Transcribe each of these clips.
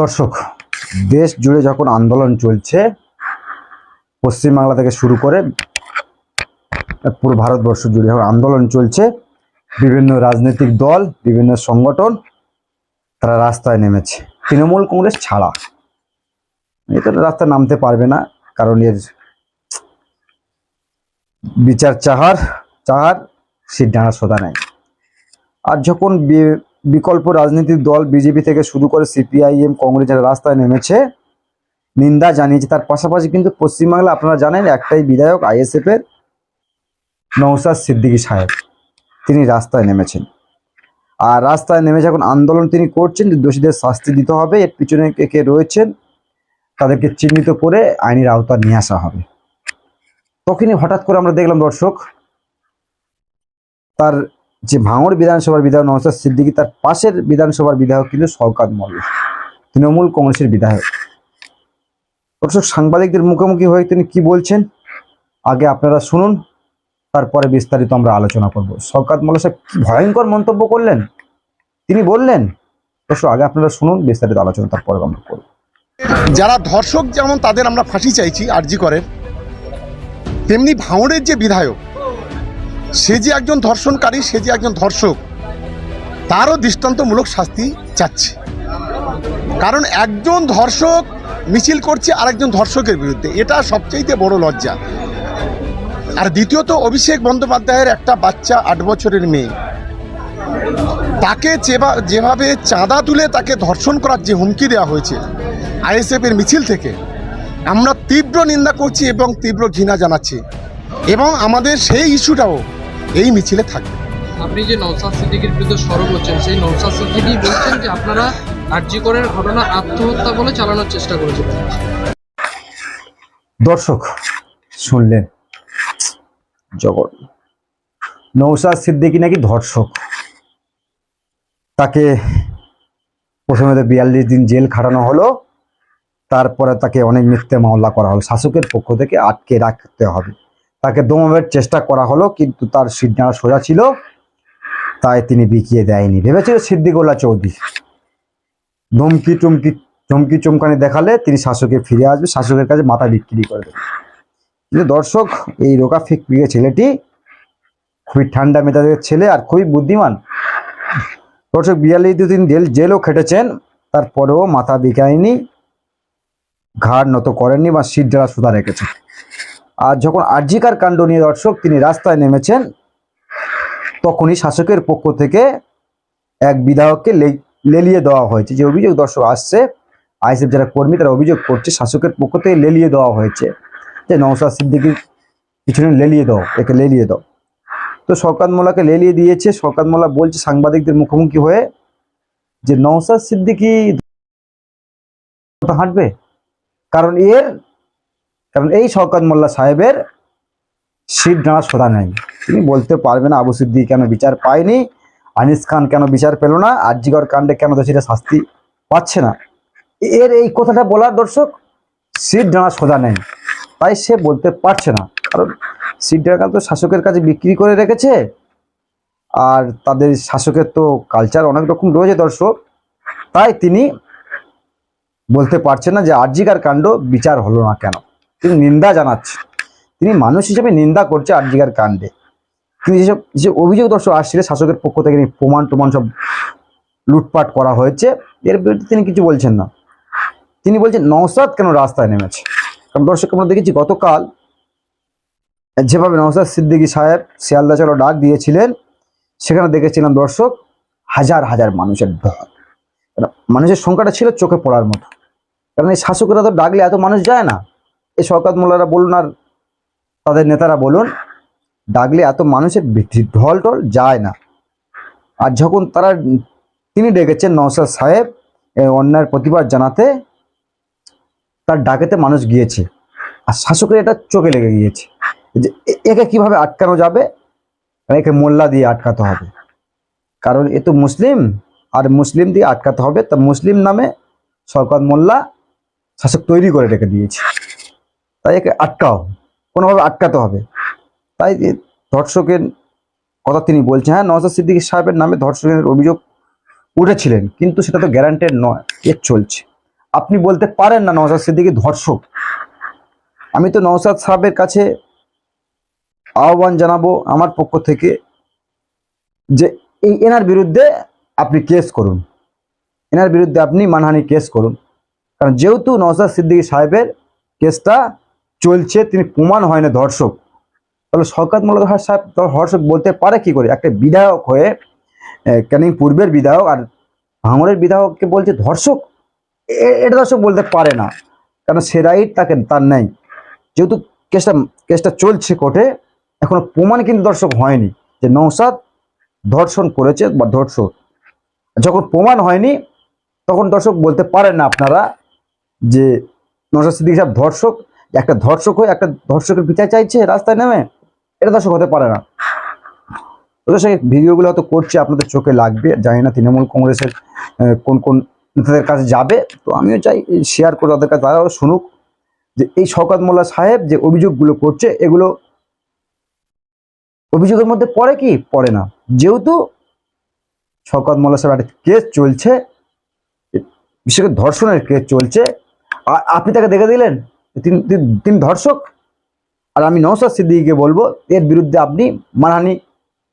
দর্শক, দেশ জুড়ে যখন আন্দোলন চলছে, পশ্চিমবাংলা থেকে শুরু করে পুরো ভারতবর্ষ জুড়ে যখন আন্দোলন চলছে, বিভিন্ন রাজনৈতিক দল, বিভিন্ন সংগঠন তারা রাস্তায় নেমেছে। তৃণমূল কংগ্রেস ছাড়া। এটা রাস্তায় নামতে পারবে না, কারণ এর বিচার চাহার চাহার, সিট ডানা সোদা নেই। আর যখন বিকল্প রাজনৈতিক দল বিজেপি থেকে শুরু করে সিপিআইএম কংগ্রেস যারা রাস্তায় নেমেছে, নিন্দা জানিয়েছে। তার পাশাপাশি কিন্তু পশ্চিমবাংলা আপনারা জানেন, একটাই বিধায়ক আইএসএফ এর নৌসাদ সিদ্দিকী সাহেব। তিনি রাস্তায় নেমেছেন। আর রাস্তায় নেমে যখন আন্দোলন তিনি করছেন যে দোষীদের শাস্তি দিতে হবে। এর পিছনে কে কে রয়েছেন, তাদেরকে চিহ্নিত করে আইনের আওতা নিয়ে আসা হবে। তখনই হঠাৎ করে আমরা দেখলাম দর্শক, তার যে ভাঙড় বিধানসভার বিধায়ক নওসাদ সিদ্দিকী, তার পাশের বিধানসভার বিধায়ক কিন্তু শওকাত মোল্লা তৃণমূল কংগ্রেসের বিধায়ক। দর্শক সাংবাদিকদের মুখোমুখি হয়ে তিনি কি বলছেন, আগে আপনারা শুনুন, তারপরে বিস্তারিত আমরা আলোচনা করব। শওকাত মোল্লা সাহেব কি ভয়ঙ্কর মন্তব্য করলেন? তিনি বললেন দর্শক আগে আপনারা শুনুন, বিস্তারিত আলোচনা, তারপরে আমরা করব। যারা ধর্ষক যেমন তাদের আমরা ফাঁসি চাইছি, আরজি করেন, তেমনি ভাঙড়ের যে বিধায়ক সে যে একজন ধর্ষণকারী, সে যে একজন ধর্ষক, তারও দৃষ্টান্তমূলক শাস্তি চাচ্ছে। কারণ একজন ধর্ষক মিছিল করছে আরেকজন ধর্ষকের বিরুদ্ধে, এটা সবচেয়ে বড় লজ্জা। আর দ্বিতীয়ত, অভিষেক বন্দ্যোপাধ্যায়ের একটা বাচ্চা, আট বছরের মেয়ে। তাকে যেভা- যেভাবে চাঁদা তুলে তাকে ধর্ষণ করার যে হুমকি দেওয়া হয়েছে আইএসএফ এর মিছিল থেকে, আমরা তীব্র নিন্দা করছি এবং তীব্র ঘৃণা জানাচ্ছি। এবং আমাদের সেই ইস্যুটাও এই মিছিলে থাকবে। আপনি যে নৌসাদ সিদ্দিকির বিরুদ্ধে সরব হচ্ছেন সেই নৌসাদ সিদ্দিকি বলছেন যে আপনারা আরজিকরের ঘটনা আত্মহত্যা বলে চালানোর চেষ্টা করেছেন। দর্শক শুনলেন? জগৎ। নৌসাদ সিদ্দিকী নাকি ধর্ষক? তাকে প্রথমে তো বিয়াল্লিশ দিন জেল খাটানো হলো তারপরে তাকে অনেক মিথ্যে মামলা করা হলো। শাসকের পক্ষ থেকে আটকে রাখতে হবে। তাকে দমাবের চেষ্টা করা হলো, কিন্তু তার সিদ্ধান্ত সোজা ছিল, তাই তিনি বিকিয়ে দেয়নি। ভেবেছিল সিদ্দিকুল্লাহ চৌধুরী। ধমকি টুমকি চমকি চমকানি দেখালে তিনি শাসকে ফিরে আসবে, শাসকের কাছে মাথা বিক্রি করে দেবে। কিন্তু দর্শক, এই রোকা ফিক পিকে ছেলেটি খুবই ঠান্ডা মেজাজের ছেলে আর খুবই বুদ্ধিমান। দর্শক, বিয়াল্লিশ দিন জেল, জেলও খেটেছেন, তারপরেও মাথা বিকায়নি, ঘাড় নত করেননি বা সিট যারা সুদা রেখেছেন। আর যখন আর্জিকার কাণ্ড নিয়ে দর্শক তিনি রাস্তায় নেমেছেন, তখনই শাসকের পক্ষ থেকে এক বিধায়ককে লেলিয়ে দেওয়া হয়েছে। যে অভিযোগ দর্শক আসছে, আইএসএফ যারা কর্মী তারা অভিযোগ করছে, শাসকের পক্ষ থেকে লেলিয়ে দেওয়া হয়েছে। যে নওসাদ সিদ্দিকির পিছনে লেলিয়ে দাও, একে লেলিয়ে দাও। তো শওকাত মোল্লাকে লেলিয়ে দিয়েছে। শওকাত মোল্লা বলছে সাংবাদিকদের মুখোমুখি হয়ে যে নওসাদ সিদ্দিকি হাঁটবে। কারণ এর কারণ এই শওকাত মোল্লা সাহেবের সিট ডানা সোধা নেই। তিনি বলতে পারবেন আবু সিদ্দিক কেন বিচার পায়নি, আনিস খান কেন বিচার পেল না আরজিগর কাণ্ডে কেন দোষীরা শাস্তি পাচ্ছে না। এর এই কথাটা বলার দর্শক, সিট ডানা সোজা নেই। তাই সে বলতে পারছে না। কারণ সিট ডানা তো শাসকের কাছে বিক্রি করে রেখেছে। আর তাদের শাসকের তো কালচার অনেক রকম রয়েছে দর্শক। তাই তিনি বলতে পারছে না যে আরজিকার কাণ্ড বিচার হলো না কেন। তিনি নিন্দা জানাচ্ছে তিনি মানুষ হিসেবে নিন্দা করছে আরজিকার কাণ্ডে। তিনি যেসব, যে অভিযোগ দর্শক আসছিল শাসকের পক্ষ থেকে প্রমাণ টমাণ সব লুটপাট করা হয়েছে। এর বিরুদ্ধে তিনি কিছু বলছেন না। তিনি বলছেন নওসাদ কেন রাস্তায় নেমেছে? কারণ দর্শক, আমরা দেখেছি গতকাল যেভাবে নওসাদ সিদ্দিকী সাহেব শিয়ালদা চলো ডাক দিয়েছিলেন, সেখানে দেখেছিলাম দর্শক, হাজার হাজার মানুষের ঢল মানুষের সংখ্যাটা ছিল চোখে পড়ার মতো। কারণ এই শাসকেরা তো ডাকলে এত মানুষ যায় না। এই শওকাত মোল্লারা বলুন আর তাদের নেতারা বলুন, ডাকলে এত মানুষের ঢল টল যায় না। আর যখন তারা, তিনি ডেকেছেন নওসাদ সাহেব, এ অন্যায়ের প্রতিবাদ জানাতে, তার ডাকেতে মানুষ গিয়েছে। আর শাসকের এটা চোখে লেগে গিয়েছে যে এ- একে কীভাবে আটকানো যাবে? একে মোল্লা দিয়ে আটকাতে হবে। কারণ এ তো মুসলিম, আর মুসলিম দিয়ে আটকাতে হবে। তা মুসলিম নামে সরকার মোল্লা শাসক তৈরি করে রেখে দিয়েছে। তাই একে আটকাও। কোনোভাবে আটকাতে হবে। তাই ধর্ষকের কথা তিনি বলছেন হ্যাঁ নওয়াজ সিদ্দিকী সাহেবের নামে ধর্ষকের অভিযোগ উঠেছিলেন, কিন্তু সেটা তো গ্যারান্টেড নয় এর চলছে। আপনি বলতে পারেন না নওসাদ সিদ্দিকি ধর্ষক। আমি তো নওসাদ সাহেবের কাছে আহ্বান জানাব আমার পক্ষ থেকে যে এই এনার বিরুদ্ধে আপনি কেস করুন। এনার বিরুদ্ধে আপনি মানহানি কেস করুন। কারণ যেহেতু নওসাদ সিদ্দিকী সাহেবের কেসটা চলছে, তিনি প্রমাণ হয় না ধর্ষক। তাহলে শওকত মোল্লা সাহেব ধর্ষক বলতে পারে কি করে? একটা বিধায়ক হয়ে ক্যানিং পূর্বের বিধায়ক আর ভাঙড়ের বিধায়ককে বলছে ধর্ষক? এটা ধর্ষক বলতে পারে না। কারণ সে রাইট, তাকে তার নেই। যেহেতু কেসটা কেসটা চলছে কোর্টে, এখনও প্রমাণ কিন্তু দর্শক হয়নি যে নৌসাদ ধর্ষণ করেছে বা ধর্ষক। যখন প্রমাণ হয়নি, তখন দর্শক বলতে পারেন না আপনারা যে নৌসাদ সিদ্দিক সাহেব ধর্ষক একটা ধর্ষক হয়ে একটা ধর্ষকের বিচার চাইছে রাস্তায় নেমে, এটা দর্শক হতে পারে না। এই ভিডিওগুলো হয়তো করছে, আপনাদের চোখে লাগবে, জানি না তৃণমূল কংগ্রেসের কোন কোন নেতাদের কাছে যাবে, তো আমিও চাই শেয়ার করে তাদের কাছে তারাও শুনুক যে এই শওকত মোল্লা সাহেব যে অভিযোগগুলো করছে, এগুলো অভিযোগের মধ্যে পড়ে কি? পড়ে না। যেহেতু শওকত মোল্লা সাহেব একটা কেস চলছে, বিশেষ করে ধর্ষণের কেস চলছে, আর আপনি তাকে দেখে দিলেন? তিনি, তিনি- ধর্ষক। আর আমি নৌসাদ সিদ্দিকিকে বলব, এর বিরুদ্ধে আপনি মানহানি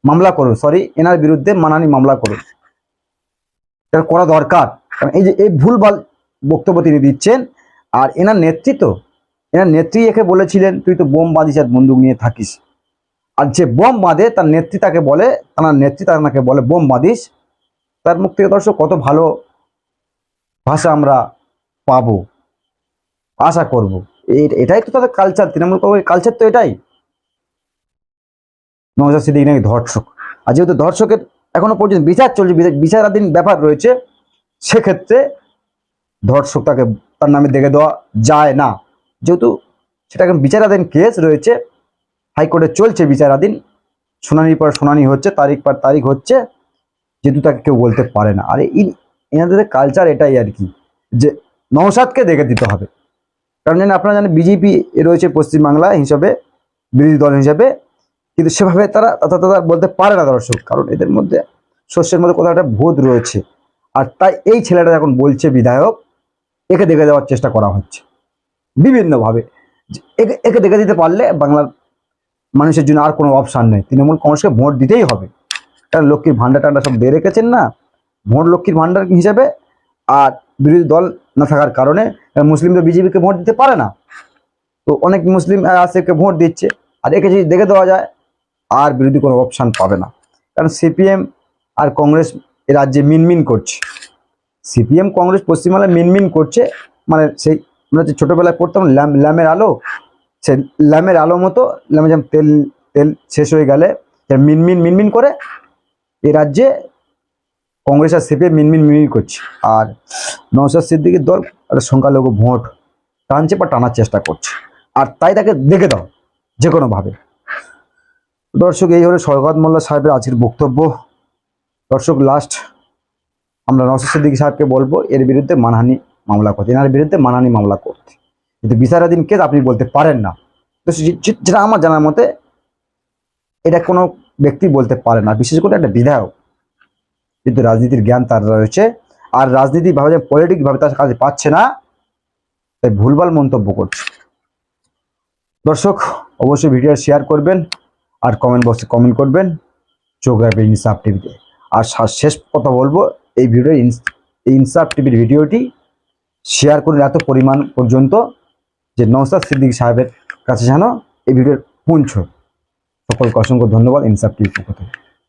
মামলা করুন সরি এনার বিরুদ্ধে মানহানি মামলা করুন। এটা করা দরকার। কারণ এই যে, এই ভুলভাল বক্তব্য তিনি দিচ্ছেন, আর এনার নেতৃত্ব, এনার নেত্রী একে বলেছিলেন, তুই তো বোম বাঁধিস আর বন্দুক নিয়ে থাকিস। আর যে বোম বাঁধে, তার নেত্রী তাকে বলে, তার নেত্রী তাকে বলে, বোম বাঁধিস। তার মুখ থেকে দর্শক, কত ভালো ভাষা আমরা পাবো। আশা করব। এটাই তো তাদের কালচার তৃণমূল কংগ্রেসের কালচার তো এটাই। নওজাদ সিদ্দিক নাকি ধর্ষক। আর যেহেতু ধর্ষকের এখনও পর্যন্ত বিচার চলছে বিচারাধীন ব্যাপার রয়েছে, সেক্ষেত্রে ধর্ষক তাকে, তার নামে দেখে দেওয়া যায় না। যেহেতু সেটা এখন বিচারাধীন কেস রয়েছে, হাইকোর্টে চলছে বিচারাধীন, শুনানির পর শুনানি হচ্ছে, তারিখ পর তারিখ হচ্ছে, যেহেতু তাকে কেউ বলতে পারে না। আর এনাদের কালচার এটাই আর কি, যে নৌসাদকে দেখে দিতে হবে। কারণ জানেন আপনারা জানেন বিজেপি রয়েছে পশ্চিমবাংলা হিসাবে, বিরোধী দল হিসাবে, কিন্তু সেভাবে তারা তারা বলতে পারে না দর্শক, কারণ এদের মধ্যে শস্যের মধ্যে কোথাও একটা ভূত রয়েছে। আর তাই এই ছেলেটা যখন বলছে বিধায়ক, একে দেখে দেওয়ার চেষ্টা করা হচ্ছে। বিভিন্নভাবে। একে একে দেখে দিতে পারলে বাংলার মানুষের জন্য আর কোনো অপশান নেই। তৃণমূল কংগ্রেসকে ভোট দিতেই হবে। কারণ লক্ষ্মীর ভান্ডার টান্ডার সব দিয়ে রেখেছেন না। ভোট লক্ষ্মীর ভান্ডার হিসাবে, আর বিরোধী দল না থাকার কারণে মুসলিম তো বিজেপিকে ভোট দিতে পারে না। তো অনেক মুসলিম আসেকে ভোট দিচ্ছে। আর একে যদি দেখে দেওয়া যায়, আর বিরোধী কোনো অপশান পাবে না। কারণ সিপিএম আর কংগ্রেস এ রাজ্যে মিনমিন করছে। সিপিএম, কংগ্রেস পশ্চিমবাংলায় মিনমিন করছে। মানে সেই আমরা যে ছোটোবেলায় পড়তাম, ল্যাম, ল্যামের আলো। সে ল্যামের আলো মতো, ল্যামে যেমন তেল তেল শেষ হয়ে গেলে মিনমিন মিনমিন করে, এ রাজ্যে কংগ্রেস আর সিপিএম মিনমিন মিনমিন করছে। আর নওশাদ সিদ্দিকির দল একটা সংখ্যালঘু ভোট টানছে বা টানার চেষ্টা করছে। আর তাই তাকে দেখে দাও, যে কোনোভাবে দর্শক, এই হলো সৈকত মোল্লা সাহেবের আজকের বক্তব্য। দর্শক লাস্ট আমরা নওশাদ সিদ্দিকী সাহেবকে বলব, এর বিরুদ্ধে মানহানি মামলা করতে। এনার বিরুদ্ধে মানহানি মামলা করতে। কিন্তু বিচারাধীন কেস আপনি বলতে পারেন না। তো যেটা আমার জানার মতে এটা কোনো ব্যক্তি বলতে পারে না। বিশেষ করে একটা বিধায়ক। কিন্তু রাজনীতির জ্ঞান তার রয়েছে। আর রাজনীতি ভাবে পলিটিক ভাবে তার কাজে পাচ্ছে না, তাই ভুলভাল মন্তব্য করছে। দর্শক, অবশ্যই ভিডিও শেয়ার করবেন আর কমেন্ট বক্সে কমেন্ট করবেন রাখবেন ইনসাফ টিভিতে আর শেষ কথা বলব, এই ভিডিও ইনসাফ টিভির ভিডিওটি শেয়ার করুন এত পরিমাণ পর্যন্ত যে নৌসাদ সিদ্দিক সাহেবের কাছে যেন এই ভিডিওর পৌঁছ সকলকে অসংখ্য ধন্যবাদ ইনসাফ টিভির পক্ষ থেকে।